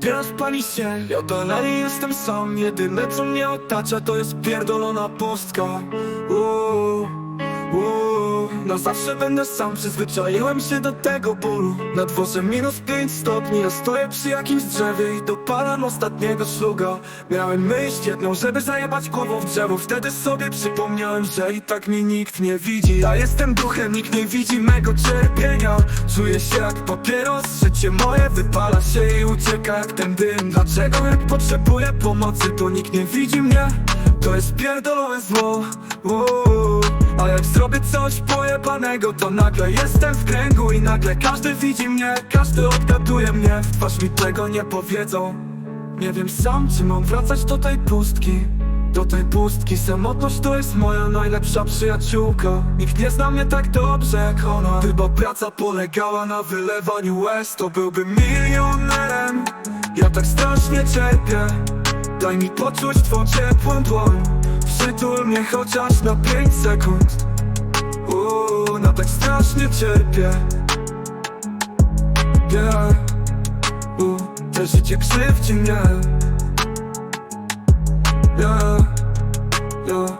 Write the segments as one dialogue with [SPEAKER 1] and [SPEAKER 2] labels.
[SPEAKER 1] Teraz pali się. Ja dalej jestem sam. Jedyne co mnie otacza to jest pierdolona pustka. Na zawsze będę sam Przyzwyczaiłem się do tego bólu. Na dworze minus 5 stopni Ja stoję przy jakimś drzewie I dopalam ostatniego szluga. Miałem myśl jedną, żeby zajebać głową w drzewo. Wtedy sobie przypomniałem, że i tak mnie nikt nie widzi. Ja jestem duchem, nikt nie widzi mego cierpienia. Czuję się jak papieros, życie moje wypala się i ucieka jak ten dym. Dlaczego jak potrzebuję pomocy, to nikt nie widzi mnie? To jest pierdolone zło Uuu. A jak zrobię coś pojebanego, to nagle jestem w kręgu I nagle każdy widzi mnie, każdy odgaduje mnie. W twarz mi tego nie powiedzą. Nie wiem sam, czy mam wracać do tej pustki. Do tej pustki Samotność to jest moja najlepsza przyjaciółka. Nikt nie zna mnie tak dobrze jak ona. Gdyby praca polegała na wylewaniu łez. To byłbym milionerem. Ja tak strasznie cierpię. Daj mi poczuć twą ciepłą dłoń. Przytul mnie chociaż na 5 sekund tak strasznie cierpię. Yeah. Uuu, to życie krzywdzi mnie. Yeah, yeah.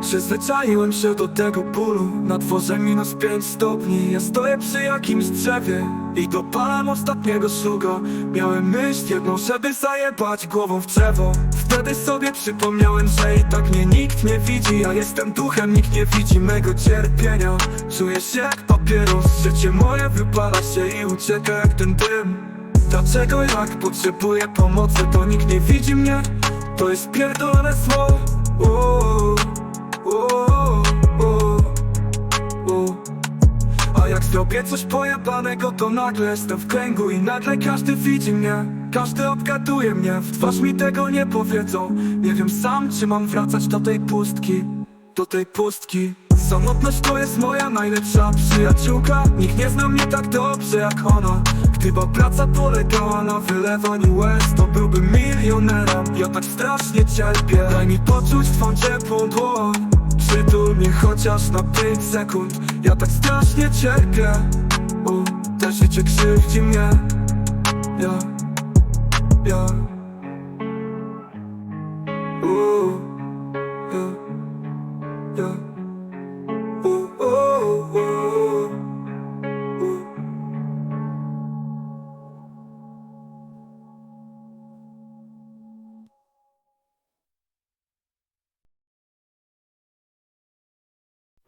[SPEAKER 1] Przyzwyczaiłem się do tego bólu. Na dworze minus 5 stopni. Ja stoję przy jakimś drzewie I dopalam ostatniego szluga Miałem myśl jedną, żeby zajebać głową w drzewo Wtedy sobie przypomniałem, że i tak mnie nikt nie widzi. Ja jestem duchem, nikt nie widzi mego cierpienia. Czuję się jak papieros Życie moje wypala się i ucieka jak ten dym. Dlaczego jak potrzebuję pomocy, to nikt nie widzi mnie? To jest pierdolone zło Zrobię coś pojebanego, to nagle jestem w kręgu I nagle każdy widzi mnie. Każdy obgaduje mnie W twarz mi tego nie powiedzą. Nie wiem sam, czy mam wracać do tej pustki Do tej pustki. Samotność to jest moja najlepsza przyjaciółka. Nikt nie zna mnie tak dobrze jak ona. Gdyby praca polegała na wylewaniu łez. To byłbym milionerem Ja tak strasznie cierpię. Daj mi poczuć twą ciepłą dłoń mnie chociaż na 5 sekund. Ja tak strasznie cierpię U, te życie krzywdzi mnie. Ja, ja. U, ja, ja.